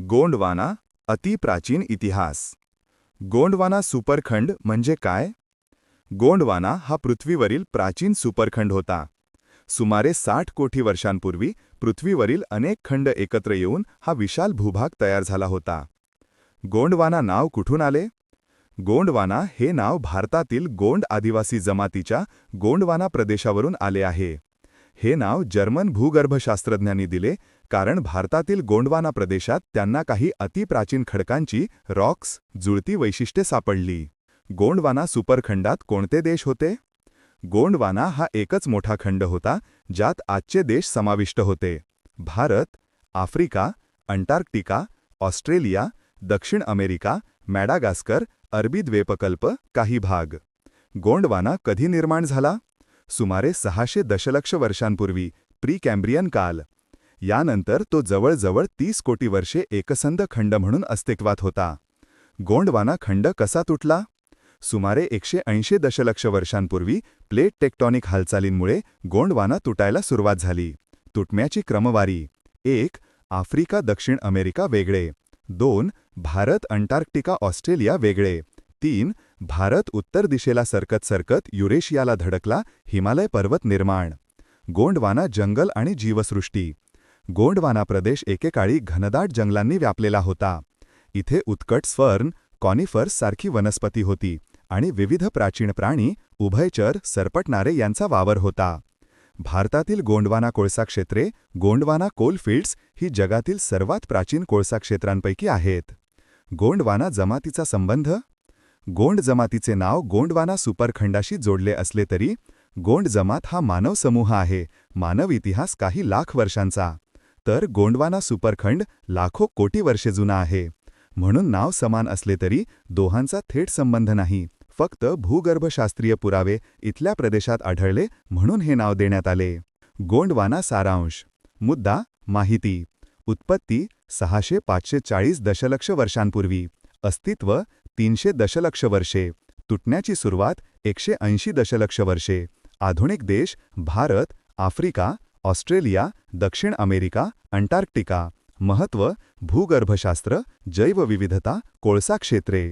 गोंडवाना अतिप्राचीन इतिहास. गोंडवाना सुपरखंड म्हणजे काय? गोंडवाना हा पृथ्वीवरील प्राचीन सुपरखंड होता. सुमारे साठ कोटी वर्षांपूर्वी पृथ्वीवरील अनेक खंड एकत्र येऊन हा विशाल भूभाग तयार झाला होता. गोंडवाना नाव कुठून आले? गोंडवाना हे नाव भारतातील गोंड आदिवासी जमातीच्या गोंडवाना प्रदेशावरून आले आहे. हे नाव जर्मन भूगर्भशास्त्रज्ञांनी दिले कारण भारतातील गोंडवाना प्रदेशात त्यांना काही अतिप्राचीन खडकांची रॉक्स जुळती वैशिष्ट्ये सापडली. गोंडवाना सुपरखंडात कोणते देश होते? गोंडवाना हा एकच मोठा खंड होता ज्यात आजचे देश समाविष्ट होते. भारत आफ्रिका अंटार्क्टिका ऑस्ट्रेलिया दक्षिण अमेरिका मॅडागास्कर अरबी द्वेपकल्प काही भाग. गोंडवाना कधी निर्माण झाला? सुमारे सहाशे दशलक्ष वर्षांपूर्वी प्री कॅम्ब्रियन काल. यानंतर तो जवळजवळ तीस कोटी वर्षे एकसंध खंड म्हणून अस्तित्वात होता. गोंडवाना खंड कसा तुटला? सुमारे एकशे ऐंशी दशलक्ष वर्षांपूर्वी प्लेट टेक्टॉनिक हालचालींमुळे गोंडवाना तुटायला सुरुवात झाली. तुटण्याची क्रमवारी. एक आफ्रिका दक्षिण अमेरिका वेगळे. दोन भारत अंटार्क्टिका ऑस्ट्रेलिया वेगळे. तीन भारत उत्तर दिशेला सरकत सरकत युरेशियाला धडकला हिमालय पर्वत निर्माण. गोंडवाना जंगल आणि जीवसृष्टी. गोंडवाना प्रदेश एकेकाळी घनदाट जंगलांनी व्यापलेला होता. इथे उत्कट स्वर्न कॉनिफर्स सारखी वनस्पती होती आणि विविध प्राचीन प्राणी उभयचर सरपटणारे यांचा वावर होता. भारतातील गोंडवाना कोळसा क्षेत्रे गोंडवाना कोलफिल्ड्स ही जगातील सर्वात प्राचीन कोळसा क्षेत्रांपैकी आहेत. गोंडवाना जमातीचा संबंध? गोंड जमातीचे नाव गोंडवाना सुपरखंडाशी जोडले असले तरी गोंड जमात हा मानव समूह आहे. मानव इतिहास काही लाख वर्षांचा. तर गोंडवाना सुपरखंड लाखो कोटी वर्षे जुना आहे. म्हणून नाव समान असले तरी दोहांचा थेट संबंध नाही. फक्त भूगर्भशास्त्रीय पुरावे इथल्या प्रदेशात आढळले म्हणून हे नाव देण्यात आले. गोंडवाना सारांश. मुद्दा माहिती. उत्पत्ती सहाशे पाचशे चाळीस दशलक्ष वर्षांपूर्वी. अस्तित्व तीनशे दशलक्ष वर्षे. तुटण्याची सुरुवात एकशे ऐंशी दशलक्ष वर्षे. आधुनिक देश भारत आफ्रिका ऑस्ट्रेलिया दक्षिण अमेरिका अंटार्क्टिका महत्त्व भूगर्भशास्त्र जैवविविधता कोळसा क्षेत्रे.